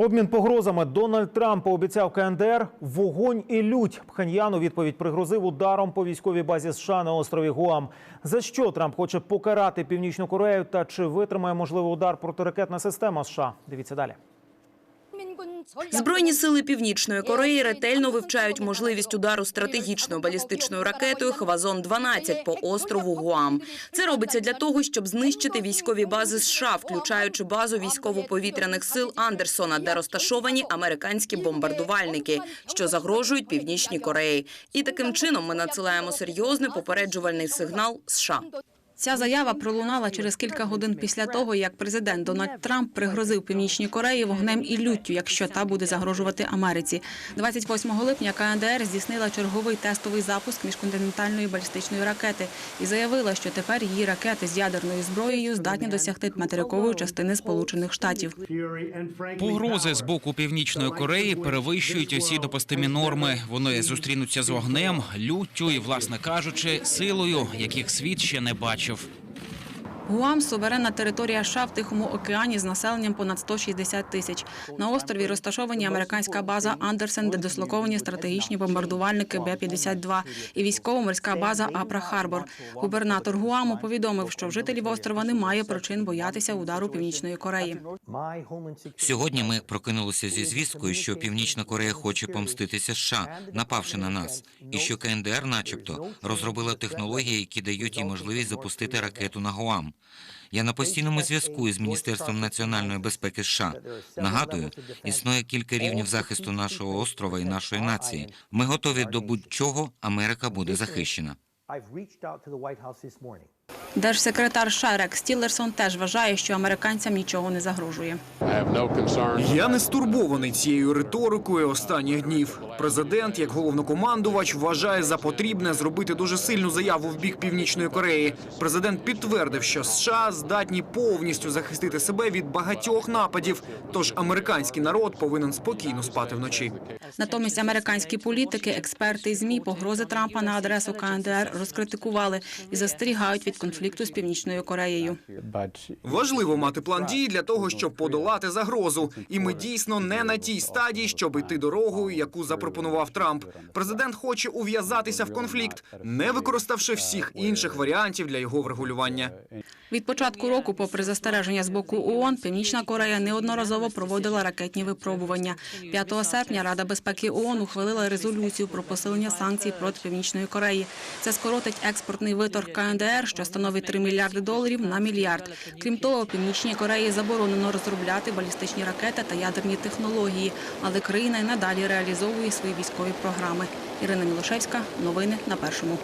Обмін погрозами Дональд Трамп пообіцяв КНДР вогонь і лють. Пхеньян у відповідь пригрозив ударом по військовій базі США на острові Гуам. За що Трамп хоче покарати Північну Корею та чи витримає можливий удар протиракетна система США? Дивіться далі. Збройні сили Північної Кореї ретельно вивчають можливість удару стратегічною балістичною ракетою Хвазон-12 по острову Гуам. Це робиться для того, щоб знищити військові бази США, включаючи базу військово-повітряних сил Андерсона, де розташовані американські бомбардувальники, що загрожують Північній Кореї. І таким чином ми надсилаємо серйозний попереджувальний сигнал США. Ця заява пролунала через кілька годин після того, як президент Дональд Трамп пригрозив Північній Кореї вогнем і люттю, якщо та буде загрожувати Америці. 28 липня КНДР здійснила черговий тестовий запуск міжконтинентальної балістичної ракети і заявила, що тепер її ракети з ядерною зброєю здатні досягти материкової частини Сполучених Штатів. Погрози з боку північної Кореї перевищують усі допустимі норми. Вони зустрінуться з вогнем, люттю і, власне кажучи, силою, яких світ ще не бачив. Krzysiów. Гуам – суверенна територія США в Тихому океані з населенням понад 160 тисяч. На острові розташовані американська база Андерсен, де дислоковані стратегічні бомбардувальники Б-52 і військово-морська база Апра-Харбор. Губернатор Гуаму повідомив, що в жителів острова немає причин боятися удару Північної Кореї. Сьогодні ми прокинулися зі звісткою, що Північна Корея хоче помститися США, напавши на нас, і що КНДР, начебто, розробила технології, які дають їй можливість запустити ракету на Гуам. Я на постійному зв'язку із Міністерством національної безпеки США. Нагадую, існує кілька рівнів захисту нашого острова і нашої нації. Ми готові до будь-чого. Америка буде захищена. Держсекретар США Рекс Тіллерсон теж вважає, що американцям нічого не загрожує. Я не стурбований цією риторикою останніх днів. Президент, як головнокомандувач, вважає за потрібне зробити дуже сильну заяву в бік Північної Кореї. Президент підтвердив, що США здатні повністю захистити себе від багатьох нападів. Тож американський народ повинен спокійно спати вночі. Натомість американські політики, експерти і змі погрози Трампа на адресу КНДР розкритикували і застерігають від конфлікту з Північною Кореєю. Важливо мати план дій для того, щоб подолати загрозу. І ми дійсно не на тій стадії, щоб йти дорогою, яку запропонував Трамп. Президент хоче ув'язатися в конфлікт, не використавши всіх інших варіантів для його врегулювання. Від початку року, попри застереження з боку ООН, Північна Корея неодноразово проводила ракетні випробування. 5 серпня Рада безпеки ООН ухвалила резолюцію про посилення санкцій проти Північної Кореї. Це скоротить експортний виторг КНДР, що становить 3 мільярди доларів на мільярд. Крім того, Північній Кореї заборонено розробляти балістичні ракети та ядерні технології, але країна й надалі реалізовує свої військові програми. Ірина Мілошевська, новини на першому.